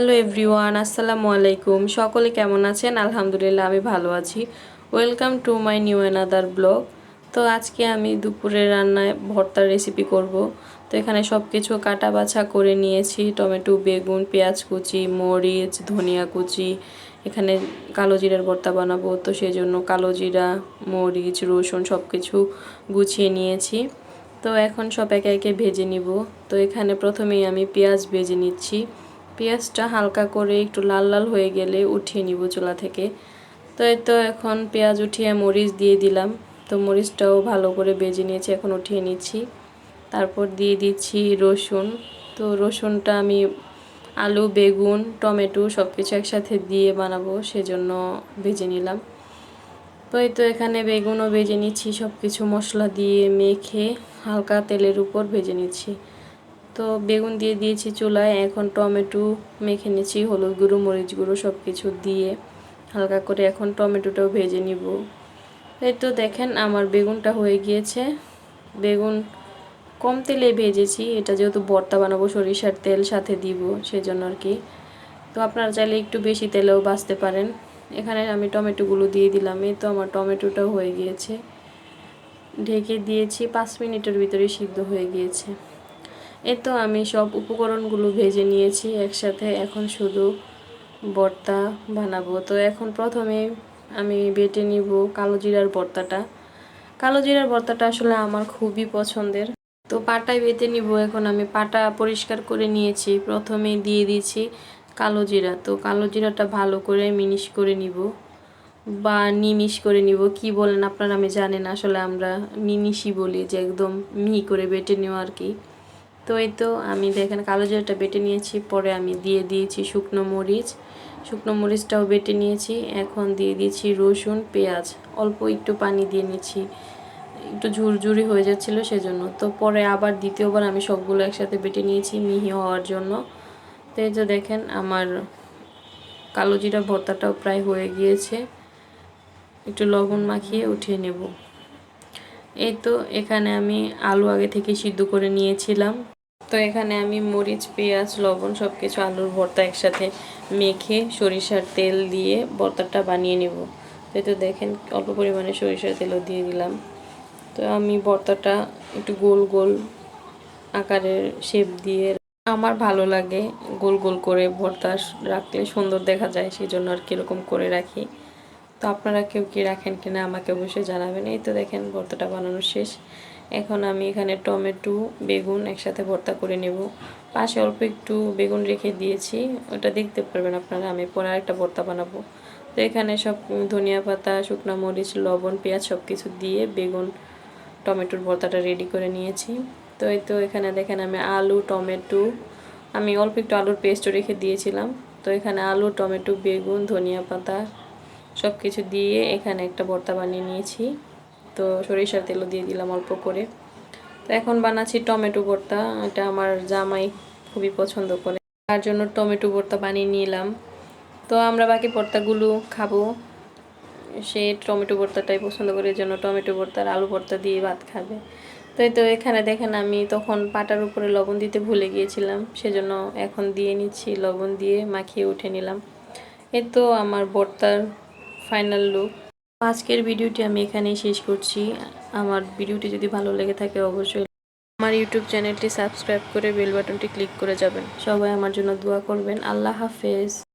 Hello everyone, আসসালামু আলাইকুম। সকলে কেমন আছেন? আলহামদুলিল্লাহ, আমি ভালো আছি। Welcome to my new another blog তো আজকে আমি দুপুরে রান্নায় ভর্তার রেসিপি করব। তো এখানে সব কিছু কাটা বাছা করে নিয়েছি। টমেটো, বেগুন, পেঁয়াজ কুচি, মরিচ, ধনিয়া কুচি। এখানে কালো জিরার ভর্তা বানাবো। তো সেই জন্য কালো জিরা, মরিচ, রসুন সব কিছু গুছিয়ে নিয়েছি। তো এখন সব একে একে ভেজে নিব। তো এখানে প্রথমেই আমি পেঁয়াজ ভেজে নিচ্ছি। পেঁয়াজটা হালকা করে একটু লাল লাল হয়ে গেলে উঠিয়ে নিব চুলা থেকে। তো এই তো এখন পেঁয়াজ উঠিয়ে মরিচ দিয়ে দিলাম। তো মরিচটাও ভালো করে বেজে নিয়েছি, এখন উঠিয়ে নিচ্ছি। তারপর দিয়ে দিচ্ছি রসুন। তো রসুনটা আমি আলু, বেগুন, টমেটো সব কিছু একসাথে দিয়ে বানাবো, সেজন্য ভেজে নিলাম। তো এই তো এখানে বেগুনও ভেজে নিচ্ছি সব কিছু মশলা দিয়ে মেখে হালকা তেলের উপর ভেজে নিচ্ছি। তো বেগুন দিয়ে দিয়েছি চুলায়, এখন টমেটো মেখে নিচ্ছি হলুদ গুঁড়ো, মরিচ গুঁড়ো সব কিছু দিয়ে হালকা করে এখন টমেটোটাও ভেজে নিব। এই তো দেখেন আমার বেগুনটা হয়ে গিয়েছে। বেগুন কম তেলে ভেজেছি, এটা যেহেতু ভর্তা বানাবো, সরিষার তেল সাথে দিব সেজন্য আর কি। তো আপনারা চাইলে একটু বেশি তেলেও বাঁচতে পারেন। এখানে আমি টমেটোগুলো দিয়ে দিলাম, এই তো আমার টমেটোটাও হয়ে গিয়েছে। ঢেকে দিয়েছি, পাঁচ মিনিটের ভিতরে সিদ্ধ হয়ে গিয়েছে। এই তো আমি সব উপকরণগুলো ভেজে নিয়েছি একসাথে, এখন শুধু ভর্তা বানাবো। তো এখন প্রথমে আমি বেটে নিব কালো জিরার ভর্তাটা কালো জিরার ভর্তাটা আসলে আমার খুবই পছন্দের। তো পাটায় বেটে নিব, এখন আমি পাটা পরিষ্কার করে নিয়েছি। প্রথমে দিয়ে দিয়েছি কালো জিরা। তো কালো জিরাটা ভালো করে মিনিশ করে নিব। বা নিমিশ করে নিব, কি বলেন আপনারা আমি জানেন আসলে আমরা নিমিশই বলি যে একদম মিহি করে বেটে নেওয়া আর কি। তো এই তো আমি দেখেন কালো জিরাটা বেটে নিয়েছি, পরে আমি দিয়ে দিয়েছি শুকনো মরিচ। শুকনো মরিচটাও বেটে নিয়েছি, এখন দিয়ে দিয়েছি রসুন, পেঁয়াজ। অল্প একটু পানি দিয়ে নিয়েছি একটু ঝুরঝুরি হয়ে যাচ্ছিল সেজন্য। তো পরে আবার দ্বিতীয়বার আমি সবগুলো একসাথে বেটে নিয়েছি মিহি হওয়ার জন্য। তো এই যে দেখেন, আমার কালো জিরা ভর্তাটাও প্রায় হয়ে গিয়েছে। একটু লবণ মাখিয়ে উঠিয়ে নেব। এই তো এখানে আমি আলু আগে থেকে সিদ্ধ করে নিয়েছিলাম। তো এখানে আমি মরিচ, পেঁয়াজ, লবণ সব কিছু আলুর ভর্তা একসাথে মেখে সরিষার তেল দিয়ে ভর্তাটা বানিয়ে নেব। তো তো দেখেন অল্প পরিমাণে সরিষার তেলও দিয়ে দিলাম। তো আমি ভর্তাটা একটু গোল গোল আকারের শেপ দিয়ে আমার ভালো লাগে গোল গোল করে ভর্তা রাখলে সুন্দর দেখা যায় সেই জন্য আর কীরকম করে রাখি। তো আপনারা কেউ কি রাখেন কিনা আমাকে অবশ্যই জানাবেন। এই তো দেখেন, ভর্তাটা বানানো শেষ। এখন আমি এখানে টমেটো, বেগুন একসাথে ভর্তা করে নেব। পাশে অল্প একটু বেগুন রেখে দিয়েছি। ওটা দেখতে পারবেন আপনারা, আমি পরে আরেকটা ভর্তা বানাবো। তো এখানে সব ধনিয়া পাতা, শুকনো মরিচ, লবণ, পেঁয়াজ সব কিছু দিয়ে বেগুন, টমেটোর ভর্তাটা রেডি করে নিয়েছি। তো এই তো এখানে দেখেন আমি আলু, টমেটো, আমি অল্প একটু আলুর পেস্টও রেখে দিয়েছিলাম। তো এখানে আলু, টমেটো, বেগুন, ধনিয়া পাতা সব কিছু দিয়ে এখানে একটা ভর্তা বানিয়ে নিয়েছি। তো সরিষার তেলও দিয়ে দিলাম অল্প করে। তো এখন বানাচ্ছি টমেটো ভর্তা, এটা আমার জামাই খুবই পছন্দ করে। তার জন্য টমেটো ভর্তা বানিয়ে নিলাম। তো আমরা বাকি ভর্তাগুলো খাব। সে টমেটো ভর্তাটাই পছন্দ করে জন্য টমেটো ভর্তা আর আলু ভর্তা দিয়ে ভাত খাবে। তো তো এখানে দেখেন আমি তখন পাটার উপরে লবণ দিতে ভুলে গিয়েছিলাম, সেজন্য এখন দিয়ে নিচ্ছি লবণ দিয়ে মাখিয়ে উঠে নিলাম। এই তো আমার ভর্তার ফাইনাল লুক। আজকের ভিডিওটি আমি এখানেই শেষ করছি। আমার ভিডিওটি যদি ভালো লেগে থাকে অবশ্যই আমার ইউটিউব চ্যানেলটি সাবস্ক্রাইব করে বেল বাটনটি ক্লিক করে যাবেন। সবাই আমার জন্য দোয়া করবেন। আল্লাহ হাফেজ।